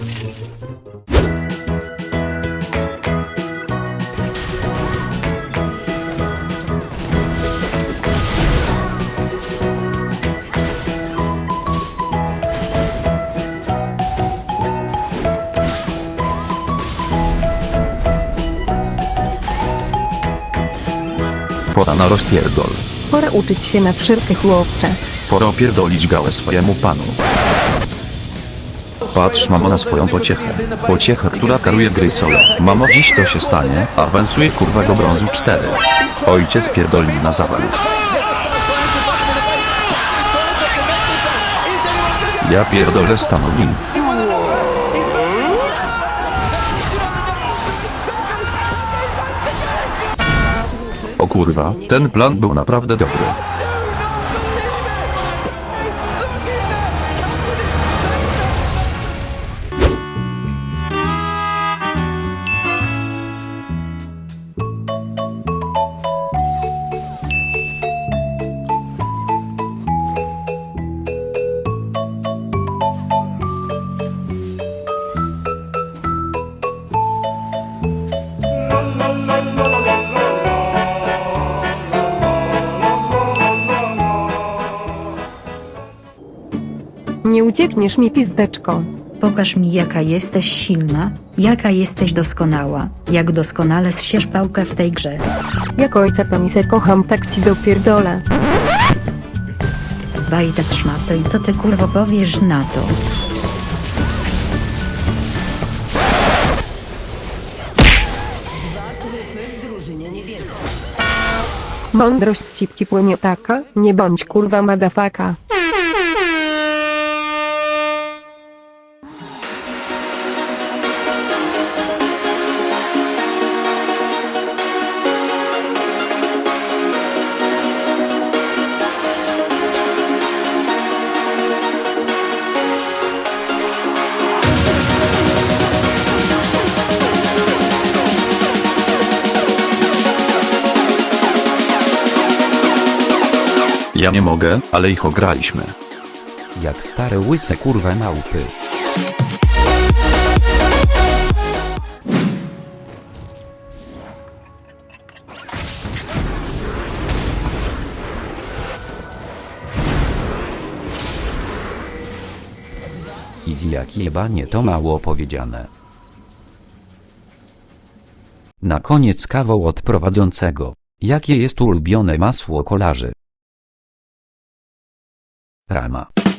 Pora na rozpierdol. Pora uczyć się na przyrkę chłopcze. Pora opierdolić gałę swojemu panu. Patrz mamo na swoją pociechę. Pociechę, która karuje gry solo. Mamo dziś to się stanie, awansuje kurwa do brązu 4. Ojciec pierdolni na zawal. Ja pierdolę stanowi. O kurwa, ten plan był naprawdę dobry. Nie uciekniesz mi pizdeczko. Pokaż mi jaka jesteś silna, jaka jesteś doskonała, jak doskonale zsiesz pałkę w tej grze. Jak ojca panisę kocham, tak ci dopierdolę. Bajta szmato i co ty kurwo powiesz na to? Mądrość cipki płynie taka, nie bądź kurwa madafaka. Ja nie mogę, ale ich ograliśmy. Jak stare łyse kurwa małpy. Easy jak jebanie to mało powiedziane. Na koniec kawał od prowadzącego. Jakie jest ulubione masło kolarzy? Rama.